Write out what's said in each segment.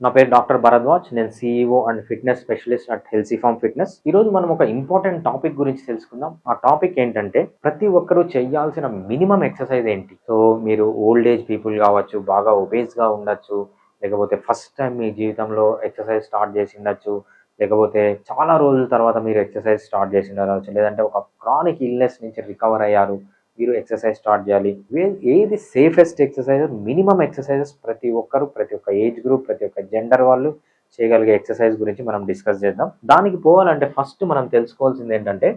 నా పేరు డాక్టర్ భరద్వాజ్ నేను CEO and fitness specialist at Halciform fitness. ఈ రోజు మనం ఒక ఇంపార్టెంట్ టాపిక్ గురించి తెలుసుకుందాం. ఆ టాపిక్ ఏంటంటే ప్రతి ఒక్కరూ చేయాల్సిన మినిమం ఎక్సర్సైజ్ ఏంటి? సో మీరు ఓల్డ్ ఏజ్ పీపుల్ కావచ్చు బాగా ఒబేస్గా ఉండొచ్చు లేకపోతే ఫస్ట్ టైం మీ జీవితంలో ఎక్సర్సైజ్ స్టార్ట్ చేసి ఉండొచ్చు లేకపోతే చాలా రోజుల తర్వాత మీరు ఎక్సర్సైజ్ స్టార్ట్ చేసి ఉండవచ్చు లేదంటే ఒక క్రానిక్ ఇల్నెస్ నుంచి రికవర్ అయ్యారు మీరు ఎక్సర్సైజ్ స్టార్ట్ చేయాలి. ఏది సేఫెస్ట్ ఎక్సర్సైజ్ మినిమం ఎక్సర్సైజెస్ ప్రతి ఒక్కరు ప్రతి ఒక్క ఏజ్ గ్రూప్ ప్రతి ఒక్క జెండర్ వాళ్ళు చేయగలిగే ఎక్సర్సైజ్ గురించి మనం డిస్కస్ చేద్దాం. దానికి పోవాలంటే ఫస్ట్ మనం తెలుసుకోవాల్సింది ఏంటంటే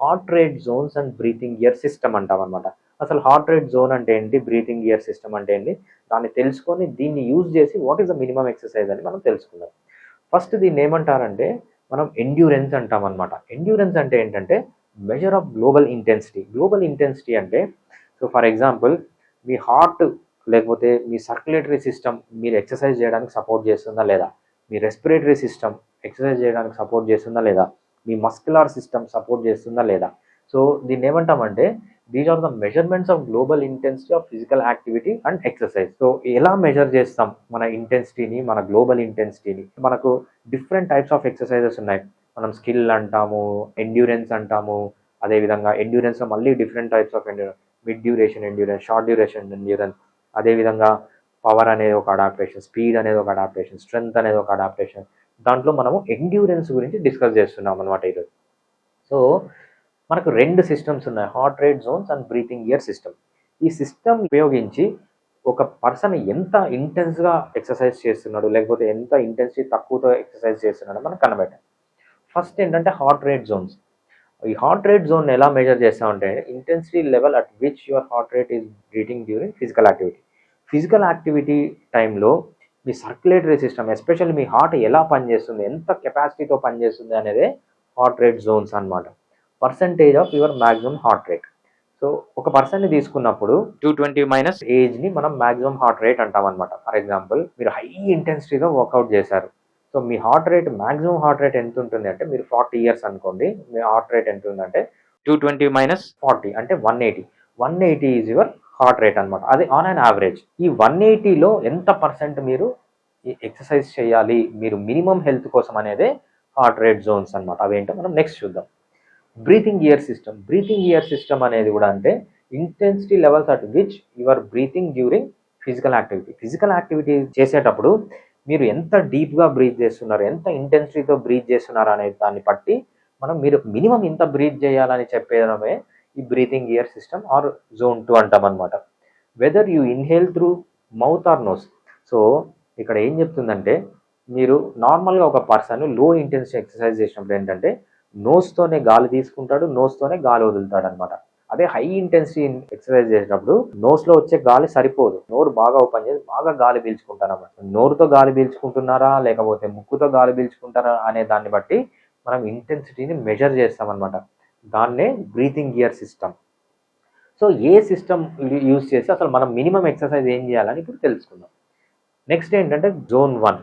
heart rate zones and breathing gear system అంటాం అనమాట అసలు హార్ట్ రేట్ జోన్ అంటే ఏంటి బ్రీతింగ్ ఇయర్ సిస్టమ్ అంటే ఏంటి దాన్ని తెలుసుకొని దీన్ని యూజ్ చేసి what is the minimum exercise అని మనం తెలుసుకుందాం. ఫస్ట్ దీన్ని ఏమంటారంటే మనం ఎండ్యూరెన్స్ అంటాం అనమాట ఎండ్యూరెన్స్ అంటే ఏంటంటే measure of global intensity global intensity అంటే సో ఫర్ ఎగ్జాంపుల్ మీ హార్ట్ లేకపోతే మీ సర్క్యులేటరీ సిస్టమ్ మీరు ఎక్సర్సైజ్ చేయడానికి సపోర్ట్ చేస్తుందా లేదా? మీ రెస్పిరేటరీ సిస్టమ్ ఎక్సర్సైజ్ చేయడానికి సపోర్ట్ చేస్తుందా లేదా? మీ మస్కులార్ సిస్టమ్ సపోర్ట్ చేస్తుందా లేదా? సో దీన్ని ఏమంటామంటే these are the measurements of global intensity of physical activity and exercise so ఎలా మెజర్ చేస్తాం మన ఇంటెన్సిటీని మన గ్లోబల్ ఇంటెన్సిటీని మనకు డిఫరెంట్ టైప్స్ ఆఫ్ ఎక్సర్సైజెస్ ఉన్నాయి. మనం స్కిల్ అంటాము ఎండ్యూరెన్స్ అంటాము అదేవిధంగా ఎండ్యూరెన్స్లో మళ్ళీ different types of endurance mid duration endurance short duration endurance అదేవిధంగా పవర్ అనేది ఒక అడాప్టేషన్ స్పీడ్ అనేది ఒక అడాప్టేషన్ స్ట్రెంగ్త్ అనేది ఒక అడాప్టేషన్ దాంట్లో మనము ఎండ్యూరెన్స్ గురించి డిస్కస్ చేస్తున్నాం అనమాట ఈరోజు. సో మనకు రెండు సిస్టమ్స్ ఉన్నాయి heart rate zones and breathing gear system ఈ సిస్టమ్ ఉపయోగించి ఒక పర్సన్ ఎంత ఇంటెన్స్గా ఎక్సర్సైజ్ చేస్తున్నాడు లేకపోతే ఎంత ఇంటెన్సిటీ తక్కువతో ఎక్సర్సైజ్ చేస్తున్నాడో మనం కనబెట్టాలి ఫస్ట్ ఏంటంటే హార్ట్ రేట్ జోన్స్ ఈ హార్ట్ రేట్ జోన్ ఎలా మెజర్ చేస్తామంటే intensity level at which your heart rate is breathing during physical activity physical activity టైంలో మీ సర్క్యులేటరీ సిస్టమ్ ఎస్పెషల్లీ మీ హార్ట్ ఎలా పనిచేస్తుంది ఎంత కెపాసిటీతో పనిచేస్తుంది అనేది హార్ట్ రేట్ జోన్స్ అన్నమాట. Percentage of your maximum heart rate so ఒక పర్సన్ని తీసుకున్నప్పుడు టూ ట్వంటీ మైనస్ ఏజ్ని మనం మ్యాక్సిమం హార్ట్ రేట్ అంటాం అనమాట ఫర్ ఎగ్జాంపుల్ మీరు హై ఇంటెన్సిటీతో వర్కౌట్ చేశారు. సో మీ heart rate maximum heart rate ఎంత ఉంటుంది అంటే మీరు ఫార్టీ ఇయర్స్ అనుకోండి మీ హార్ట్ రేట్ ఎంత ఉందంటే టూ ట్వంటీ మైనస్ ఫార్టీ అంటే one eighty. One eighty is your heart rate అనమాట అది ఆన్ అన్ యావరేజ్. ఈ వన్ ఎయిటీలో ఎంత పర్సెంట్ మీరు ఎక్సర్సైజ్ చేయాలి మీరు మినిమం హెల్త్ కోసం అనేదే హార్ట్ రేట్ జోన్స్ అనమాట అవేంటో మనం నెక్స్ట్ చూద్దాం. Breathing gear system. Breathing gear system అనేది కూడా అంటే intensity levels at which your breathing during physical activity. Physical activity చేసేటప్పుడు మీరు ఎంత డీప్గా బ్రీత్ చేస్తున్నారు ఎంత ఇంటెన్సిటీతో బ్రీత్ చేస్తున్నారు అనే దాన్ని బట్టి మనం మీరు మినిమం ఇంత బ్రీత్ చేయాలని చెప్పేదమే ఈ breathing gear system or zone two అంటాం అనమాట whether you inhale through mouth or nose so ఇక్కడ ఏం చెప్తుందంటే మీరు నార్మల్గా ఒక పర్సన్లో ఇంటెన్సిటీ ఎక్సర్సైజ్ చేసినప్పుడు ఏంటంటే నోస్తోనే గాలి తీసుకుంటాడు నోస్తోనే గాలి వదులుతాడు అనమాట అదే హై ఇంటెన్సిటీ ఎక్సర్సైజ్ చేసినప్పుడు నోస్లో వచ్చే గాలి సరిపోదు. నోరు బాగా ఓపెన్ చేసి బాగా గాలి పీల్చుకుంటారు అన్నమాట నోరుతో గాలి పీల్చుకుంటున్నారా? లేకపోతే ముక్కుతో గాలి పీల్చుకుంటారా అనే దాన్ని బట్టి మనం ఇంటెన్సిటీని మెజర్ చేస్తామన్నమాట. దాన్నే బ్రీతింగ్ గియర్ సిస్టమ్ సో ఏ సిస్టమ్ యూజ్ చేసి అసలు మనం మినిమం ఎక్సర్సైజ్ ఏం చేయాలని ఇప్పుడు తెలుసుకుందాం. నెక్స్ట్ ఏంటంటే zone one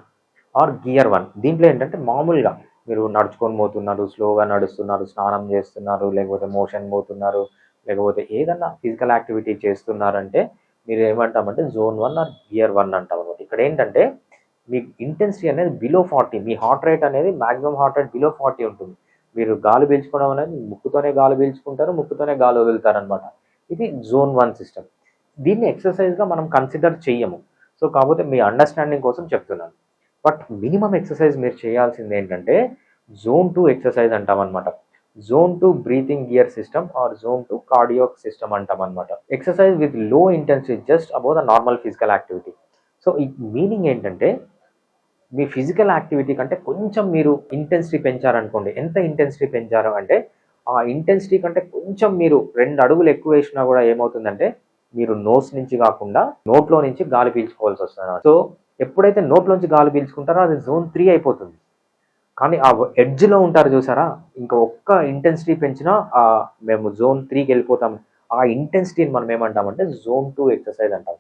or gear one దీంట్లో ఏంటంటే మామూలుగా మీరు నడుచుకొని పోతున్నారు స్లోగా నడుస్తున్నారు స్నానం చేస్తున్నారు లేకపోతే మోషన్ పోతున్నారు లేకపోతే ఏదన్నా ఫిజికల్ యాక్టివిటీ చేస్తున్నారంటే మీరు ఏమంటామంటే zone one or gear one అంటాం అనమాట ఇక్కడ ఏంటంటే మీ ఇంటెన్సిటీ అనేది బిలో ఫార్టీ మీ హార్ట్ రేట్ అనేది maximum heart rate below forty ఉంటుంది. మీరు గాలి పీల్చుకోవడం అనేది ముక్కుతోనే గాలి పీల్చుకుంటారు ముక్కుతోనే గాలి వదులుతారు అనమాట ఇది జోన్ వన్ సిస్టమ్ దీన్ని ఎక్సర్సైజ్గా మనం కన్సిడర్ చెయ్యము సో కాకపోతే మీ అండర్స్టాండింగ్ కోసం చెప్తున్నాను. బట్ మినిమం ఎక్సర్సైజ్ మీరు చేయాల్సింది ఏంటంటే zone two exercise అంటామన్నమాట zone two breathing gear system or zone two cardiac system అంటాం అనమాట exercise with low intensity just above the normal physical activity so ఈ మీనింగ్ ఏంటంటే మీ ఫిజికల్ యాక్టివిటీ కంటే కొంచెం మీరు ఇంటెన్సిటీ పెంచారనుకోండి. ఎంత ఇంటెన్సిటీ పెంచారు అంటే ఆ ఇంటెన్సిటీ కంటే కొంచెం మీరు రెండు అడుగులు ఎక్కువ వేసినా కూడా ఏమవుతుందంటే మీరు నోస్ నుంచి కాకుండా నోట్లో నుంచి గాలి పీల్చుకోవాల్సి వస్తుంది సో ఎప్పుడైతే నోట్లోంచి గాలి పీల్చుకుంటారో అది జోన్ త్రీ అయిపోతుంది. కానీ ఆ ఎడ్జ్లో ఉంటారు చూసారా? ఇంకా ఒక్క ఇంటెన్సిటీ పెంచినా ఆ మేము జోన్ త్రీకి వెళ్ళిపోతాం. ఆ ఇంటెన్సిటీని మనం ఏమంటామంటే జోన్ టూ ఎక్సర్సైజ్ అంటాం.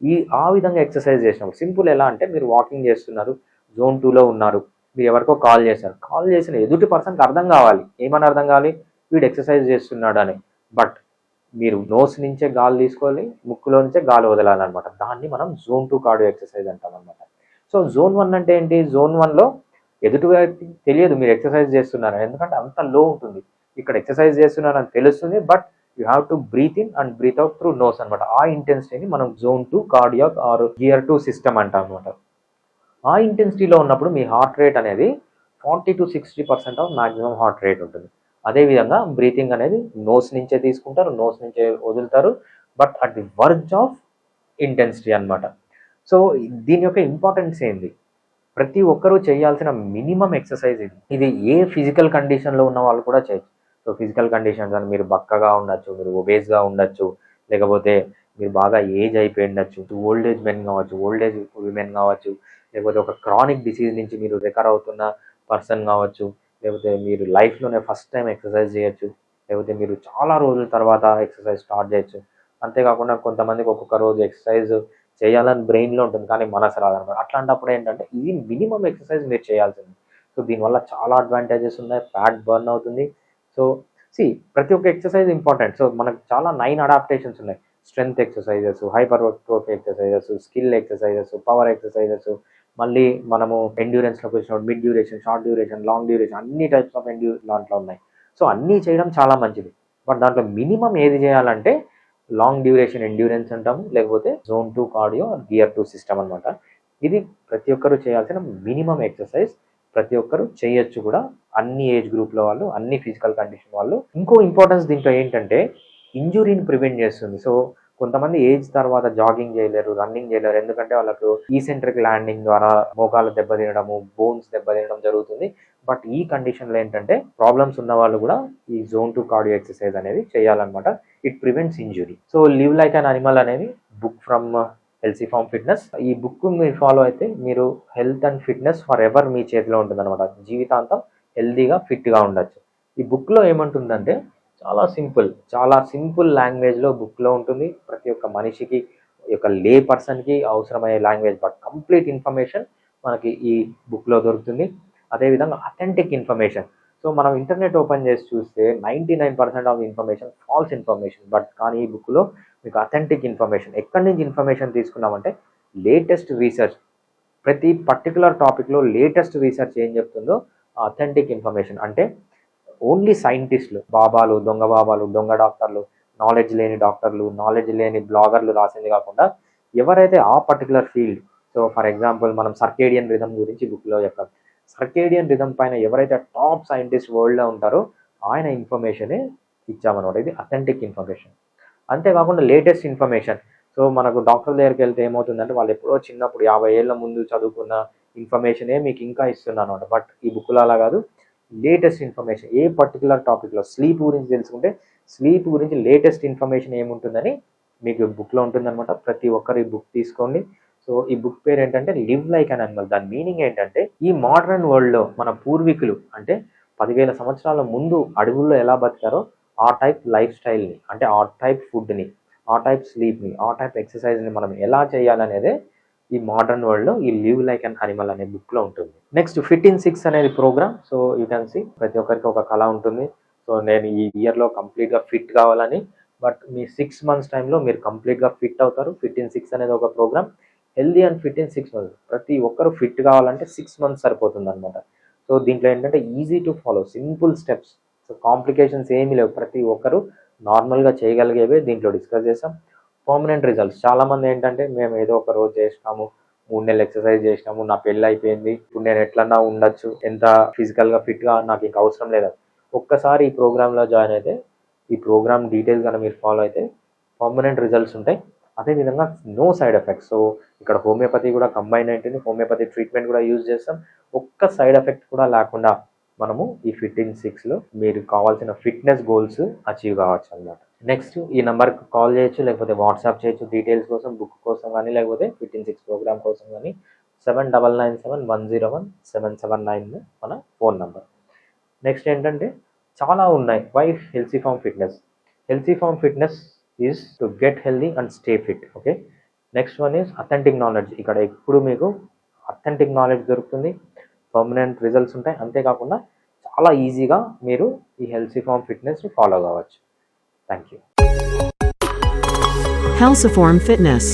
ఈ ఆ విధంగా ఎక్సర్సైజ్ చేసినప్పుడు సింపుల్ ఎలా అంటే మీరు వాకింగ్ చేస్తున్నారు జోన్ టూలో ఉన్నారు. మీరు ఎవరికో కాల్ చేశారు. కాల్ చేసిన ఎదుటి పర్సన్కి అర్థం కావాలి. ఏమని అర్థం కావాలి? వీడు ఎక్సర్సైజ్ చేస్తున్నాడు అని బట్ మీరు నోస్ నుంచే గాలి తీసుకోవాలి ముక్కులో నుంచే గాలి వదలాలన్నమాట. దాన్ని మనం జోన్ టూ కార్డియో ఎక్సర్సైజ్ అంటాం అనమాట సో జోన్ వన్ అంటే ఏంటి? జోన్ వన్లో ఎదుటి తెలియదు మీరు ఎక్సర్సైజ్ చేస్తున్నారు ఎందుకంటే అంత లో ఉంటుంది. ఇక్కడ ఎక్సర్సైజ్ చేస్తున్నారని తెలుస్తుంది but you have to breathe in and breathe out through nose అనమాట ఆ ఇంటెన్సిటీని మనం zone two cardiac or gear two system అంటాం అనమాట ఆ ఇంటెన్సిటీలో ఉన్నప్పుడు మీ హార్ట్ రేట్ అనేది forty to sixty percent of maximum heart rate ఉంటుంది. అదేవిధంగా బ్రీతింగ్ అనేది నోస్ నుంచే తీసుకుంటారు నోస్ నుంచే వదులుతారు but at the verge of intensity అన్నమాట. సో దీని యొక్క ఇంపార్టెన్స్ ఏంది? ప్రతి ఒక్కరూ చేయాల్సిన మినిమం ఎక్సర్సైజ్ ఇది. ఇది ఏ ఫిజికల్ కండిషన్లో ఉన్న వాళ్ళు కూడా చేయొచ్చు. సో ఫిజికల్ కండిషన్స్ అని మీరు బక్కగా ఉండొచ్చు మీరు ఒబేస్గా ఉండొచ్చు లేకపోతే మీరు బాగా ఏజ్ అయిపోయి ఉండొచ్చు ఓల్డ్ ఏజ్ మెన్ కావచ్చు ఓల్డ్ ఏజ్ విమెన్ కావచ్చు లేకపోతే ఒక క్రానిక్ డిసీజ్ నుంచి మీరు రికవర్ అవుతున్న పర్సన్ కావచ్చు లేకపోతే మీరు లైఫ్లోనే ఫస్ట్ టైం ఎక్సర్సైజ్ చేయొచ్చు లేకపోతే మీరు చాలా రోజుల తర్వాత ఎక్సర్సైజ్ స్టార్ట్ చేయొచ్చు. అంతేకాకుండా కొంతమందికి ఒక్కొక్క రోజు ఎక్సర్సైజ్ చేయాలని బ్రెయిన్లో ఉంటుంది కానీ మనసు రాదనమాట అట్లాంటప్పుడు ఏంటంటే ఇది మినిమం ఎక్సర్సైజ్ మీరు చేయాల్సింది. సో దీనివల్ల చాలా అడ్వాంటేజెస్ ఉన్నాయి ఫ్యాట్ బర్న్ అవుతుంది. సో సి ప్రతి ఒక్క ఎక్సర్సైజ్ ఇంపార్టెంట్ సో మనకు చాలా నైన్ అడాప్టేషన్స్ ఉన్నాయి. Strength exercises hypertrophy exercises skill exercises power exercises మళ్ళీ మనము ఎండ్యూరెన్స్లోకి వచ్చినప్పుడు mid duration short duration long duration అన్ని టైప్స్ ఆఫ్ ఎండ్యూ దాంట్లో ఉన్నాయి. సో అన్నీ చేయడం చాలా మంచిది. బట్ దాంట్లో మినిమం ఏది చేయాలంటే లాంగ్ డ్యూరేషన్ ఎండ్యూరెన్స్ అంటాము లేకపోతే zone two cardio gear two system అనమాట ఇది ప్రతి ఒక్కరు చేయాల్సిన మినిమం ఎక్సర్సైజ్ ప్రతి ఒక్కరు చేయొచ్చు కూడా. అన్ని ఏజ్ గ్రూప్ల వాళ్ళు అన్ని ఫిజికల్ కండిషన్ వాళ్ళు. ఇంకో ఇంపార్టెన్స్ దీంట్లో ఏంటంటే ఇంజురీని ప్రివెంట్ చేస్తుంది. సో కొంతమంది ఏజ్ తర్వాత జాగింగ్ చేయలేరు రన్నింగ్ చేయలేరు. ఎందుకంటే వాళ్ళకు ఈసెంట్రిక్ ల్యాండింగ్ ద్వారా మోకాలు దెబ్బతినడము బోన్స్ దెబ్బతినడం జరుగుతుంది. బట్ ఈ కండిషన్లో ఏంటంటే ప్రాబ్లమ్స్ ఉన్న వాళ్ళు కూడా ఈ జోన్ టు కార్డియో ఎక్సర్సైజ్ అనేది చేయాలన్నమాట. It prevents injury so live like an animal అనేది బుక్ ఫ్రమ్ హెల్సీ ఫామ్ ఫిట్నెస్ ఈ బుక్ మీరు ఫాలో అయితే మీరు health and fitness forever మీ చేతిలో ఉంటుంది అనమాట జీవితాంతం హెల్తీగా ఫిట్గా ఉండొచ్చు. ఈ బుక్లో ఏమంటుందంటే చాలా సింపుల్ చాలా సింపుల్ లాంగ్వేజ్లో బుక్లో ఉంటుంది. ప్రతి ఒక్క మనిషికి ఒక యొక్క లే పర్సన్కి అవసరమయ్యే లాంగ్వేజ్ బట్ కంప్లీట్ ఇన్ఫర్మేషన్ మనకి ఈ బుక్లో దొరుకుతుంది. అదేవిధంగా అథెంటిక్ ఇన్ఫర్మేషన్ సో మనం ఇంటర్నెట్ ఓపెన్ చేసి చూస్తే ninety nine percent of information false information but కానీ ఈ బుక్లో మీకు అథెంటిక్ ఇన్ఫర్మేషన్ ఎక్కడి నుంచి ఇన్ఫర్మేషన్ తీసుకున్నామంటే లేటెస్ట్ రీసెర్చ్ ప్రతి పర్టికులర్ టాపిక్లో లేటెస్ట్ రీసెర్చ్ ఏం చెప్తుందో అథెంటిక్ ఇన్ఫర్మేషన్ అంటే ఓన్లీ సైంటిస్టులు బాబాలు దొంగ బాబాలు దొంగ డాక్టర్లు నాలెడ్జ్ లేని డాక్టర్లు నాలెడ్జ్ లేని బ్లాగర్లు రాసింది కాకుండా ఎవరైతే ఆ particular field so for example మనం సర్కేడియన్ రిథమ్ గురించి బుక్లో చెప్పాం. సర్కేడియన్ రిధం పైన ఎవరైతే టాప్ సైంటిస్ట్ వరల్డ్లో ఉంటారో ఆయన ఇన్ఫర్మేషనే ఇచ్చామన్నమాట. ఇది అథెంటిక్ ఇన్ఫర్మేషన్. అంతేకాకుండా లేటెస్ట్ ఇన్ఫర్మేషన్. సో మనకు డాక్టర్ దగ్గరికి వెళ్తే ఏమవుతుందంటే వాళ్ళు ఎప్పుడో చిన్నప్పుడు యాభై ఏళ్ళ ముందు చదువుకున్న ఇన్ఫర్మేషనే మీకు ఇంకా ఇస్తున్నాను అనమాట బట్ ఈ బుక్లో అలా కాదు లేటెస్ట్ ఇన్ఫర్మేషన్. ఏ పర్టికులర్ టాపిక్లో స్లీప్ గురించి తెలుసుకుంటే స్లీప్ గురించి లేటెస్ట్ ఇన్ఫర్మేషన్ ఏముంటుందని మీకు బుక్లో ఉంటుందన్నమాట. ప్రతి ఒక్కరు ఈ బుక్ తీసుకోండి. సో ఈ బుక్ పేరు ఏంటంటే లివ్ లైక్ అన్ అనిమల్ దాని మీనింగ్ ఏంటంటే ఈ మోడర్న్ వరల్డ్లో మన పూర్వీకులు అంటే పదివేల సంవత్సరాల ముందు అడవుల్లో ఎలా బతికారో ఆ టైప్ లైఫ్ స్టైల్ని అంటే ఆ టైప్ ఫుడ్ని ఆ టైప్ స్లీప్ని ఆ టైప్ ఎక్సర్సైజ్ని మనం ఎలా చేయాలనేదే ఈ మోడర్న్ వరల్డ్లో ఈ లివ్ లైక్ అన్ అనిమల్ అనే బుక్లో ఉంటుంది. నెక్స్ట్ ఫిట్ ఇన్ సిక్స్ అనేది program so you can see ప్రతి ఒక్కరికి ఒక కళ ఉంటుంది. సో నేను ఈ ఇయర్లో కంప్లీట్గా ఫిట్ కావాలని బట్ మీ సిక్స్ మంత్స్ టైంలో మీరు కంప్లీట్గా ఫిట్ అవుతారు. ఫిట్ ఇన్ సిక్స్ అనేది ఒక program healthy and fit in six months. ప్రతి ఒక్కరు ఫిట్ కావాలంటే సిక్స్ మంత్స్ సరిపోతుంది అనమాట సో దీంట్లో ఏంటంటే easy to follow simple steps. So complications ఏమీ లేవు. ప్రతి ఒక్కరు నార్మల్గా చేయగలిగేవే దీంట్లో డిస్కస్ చేసాం. Permanent results. చాలామంది ఏంటంటే మేము ఏదో ఒక రోజు చేసినాము మూడు నెలలు ఎక్సర్సైజ్ చేసినాము నా పెళ్ళి అయిపోయింది. ఇప్పుడు నేను ఎట్లన్నా ఉండొచ్చు ఎంత ఫిజికల్గా ఫిట్గా నాకు ఇంకా అవసరం లేదు? ఒక్కసారి ఈ ప్రోగ్రాంలో జాయిన్ అయితే ఈ ప్రోగ్రామ్ డీటెయిల్స్ కానీ మీరు ఫాలో అయితే పర్మనెంట్ రిజల్ట్స్ ఉంటాయి. అదేవిధంగా నో సైడ్ ఎఫెక్ట్స్ సో ఇక్కడ హోమియోపతి కూడా కంబైన్ ఉంటుంది హోమియోపతి ట్రీట్మెంట్ కూడా యూజ్ చేస్తాం. ఒక్క సైడ్ ఎఫెక్ట్ కూడా లేకుండా మనము ఈ ఫిట్ ఇన్ సిక్స్లో మీరు కావాల్సిన ఫిట్నెస్ గోల్స్ అచీవ్ కావచ్చు అన్నమాట. నెక్స్ట్ ఈ నెంబర్కి కాల్ చేయొచ్చు లేకపోతే వాట్సాప్ చేయొచ్చు డీటెయిల్స్ కోసం బుక్ కోసం కానీ లేకపోతే ఫిట్ ఇన్ సిక్స్ ప్రోగ్రామ్ కోసం కానీ seven double nine seven one zero one seven seven nine మన ఫోన్ నెంబర్ నెక్స్ట్ ఏంటంటే చాలా ఉన్నాయి. Why Halciform fitness Halciform fitness is to get healthy and stay fit okay next one is authentic knowledge ఇక్కడ ఎప్పుడు మీకు authentic knowledge దొరుకుతుంది permanent results ఉంటాయి. అంతేకాకుండా చాలా ఈజీగా మీరు ఈ హెల్సీ ఫామ్ ఫిట్నెస్ని ఫాలో కావచ్చు. Thank you Halciform Fitness.